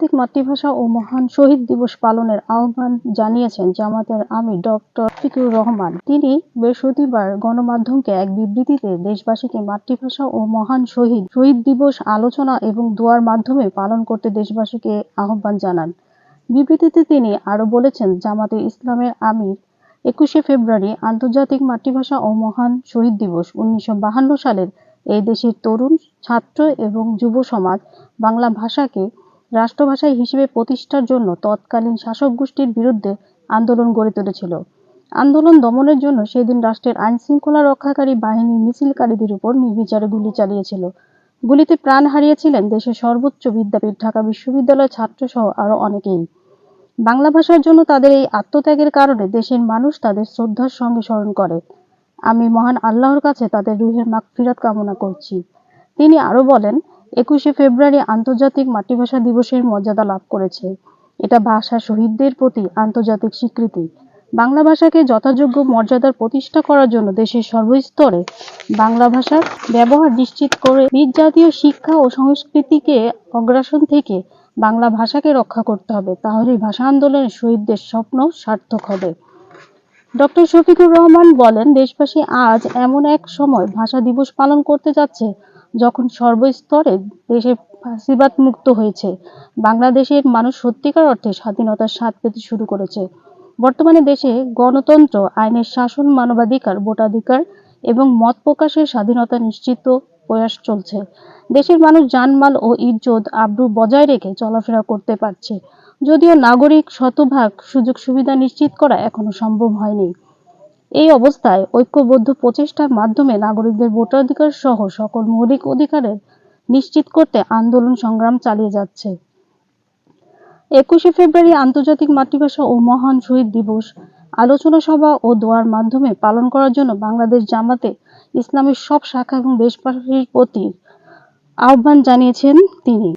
আন্তর্জাতিক মাতৃভাষা ও মহান শহীদ দিবস পালনের আহ্বান জানিয়েছেন জামাতের আমির ডক্টর ফিকুর রহমান। তিনি বৃহস্পতিবার গণমাধ্যমকে এক বিবৃতিতে দেশবাসীকে মাতৃভাষা ও মহান শহীদ শহীদ দিবস আলোচনা এবং দোয়ার মাধ্যমে পালন করতে দেশবাসীকে আহ্বান জানান। বিবৃতিতে তিনি আরও বলেছেন জামাতে ইসলামের আমির, একুশে ফেব্রুয়ারি আন্তর্জাতিক মাতৃভাষা ও মহান শহীদ দিবস উনিশশো সালের এই দেশের তরুণ, ছাত্র এবং যুব সমাজ বাংলা ভাষাকে রাষ্ট্রভাষা হিসেবে প্রতিষ্ঠার জন্য তৎকালীন শাসক গোষ্ঠীর বিরুদ্ধে আন্দোলন গড়ে তুলেছিল। আন্দোলন দমনের জন্য সেদিন রাষ্ট্রের আইন শৃঙ্খলা রক্ষাকারী বাহিনীর মিছিলকারীদের উপর নির্বিচারে গুলি চালিয়েছিল। গুলিতে প্রাণ হারিয়েছিলেন দেশের সর্বোচ্চ বিদ্যাপীঠ, ঢাকা বিশ্ববিদ্যালয়ের ছাত্রসহ আরও অনেকেই। বাংলা ভাষার জন্য তাদের এই আত্মত্যাগের কারণে দেশের মানুষ তাদের শ্রদ্ধার সঙ্গে স্মরণ করে। আমি মহান আল্লাহর কাছে তাদের রুহের মাগফিরাত কামনা করছি। তিনি আরও বলেন একুশে ফেব্রুয়ারি আন্তর্জাতিক মাতৃভাষা দিবসের মর্যাদা লাভ করেছে। এটা ভাষা শহীদদের প্রতি আন্তর্জাতিক স্বীকৃতি। বাংলা ভাষাকে যথাযোগ্য মর্যাদার প্রতিষ্ঠা করার জন্য দেশের সর্বস্তরে বাংলা ভাষার ব্যবহার নিশ্চিত করে বীজ জাতীয় শিক্ষা ও সংস্কৃতিকে অগ্রাসন থেকে বাংলা ভাষাকে রক্ষা করতে হবে। তাহলে ভাষা আন্দোলনের শহীদদের স্বপ্ন সার্থক হবে। ডক্টর শফিকুর রহমান বলেন, দেশবাসী আজ এমন এক সময় ভাষা দিবস পালন করতে যাচ্ছে যখন সর্বস্তরে দেশে ফাঁসিবাদ মুক্ত হয়েছে, বাংলাদেশের মানুষ সত্যিকার অর্থে স্বাধীনতার স্বাদ পেতে শুরু করেছে। বর্তমানে দেশে গণতন্ত্র, আইনের শাসন, মানবাধিকার, ভোটাধিকার এবং মত প্রকাশের স্বাধীনতা নিশ্চিত প্রয়াস চলছে। দেশের মানুষ জানমাল ও ইজ্জত আব্রু বজায় রেখে চলাফেরা করতে পারছে। যদিও নাগরিক শতভাগ সুযোগ সুবিধা নিশ্চিত করা এখনও সম্ভব হয়নি। এই অবস্থায় ঐক্যবদ্ধ প্রচেষ্টার মাধ্যমে নাগরিকদের ভোটাধিকার সহ সকল মৌলিক অধিকারের নিশ্চিত করতে আন্দোলন সংগ্রাম চালিয়ে যাচ্ছে। একুশে ফেব্রুয়ারি আন্তর্জাতিক মাতৃভাষা ও মহান শহীদ দিবস আলোচনা সভা ও দোয়ার মাধ্যমে পালন করার জন্য বাংলাদেশ জামাতে ইসলামের সব শাখা এবং দেশবাসীর প্রতি আহ্বান জানিয়েছেন তিনি।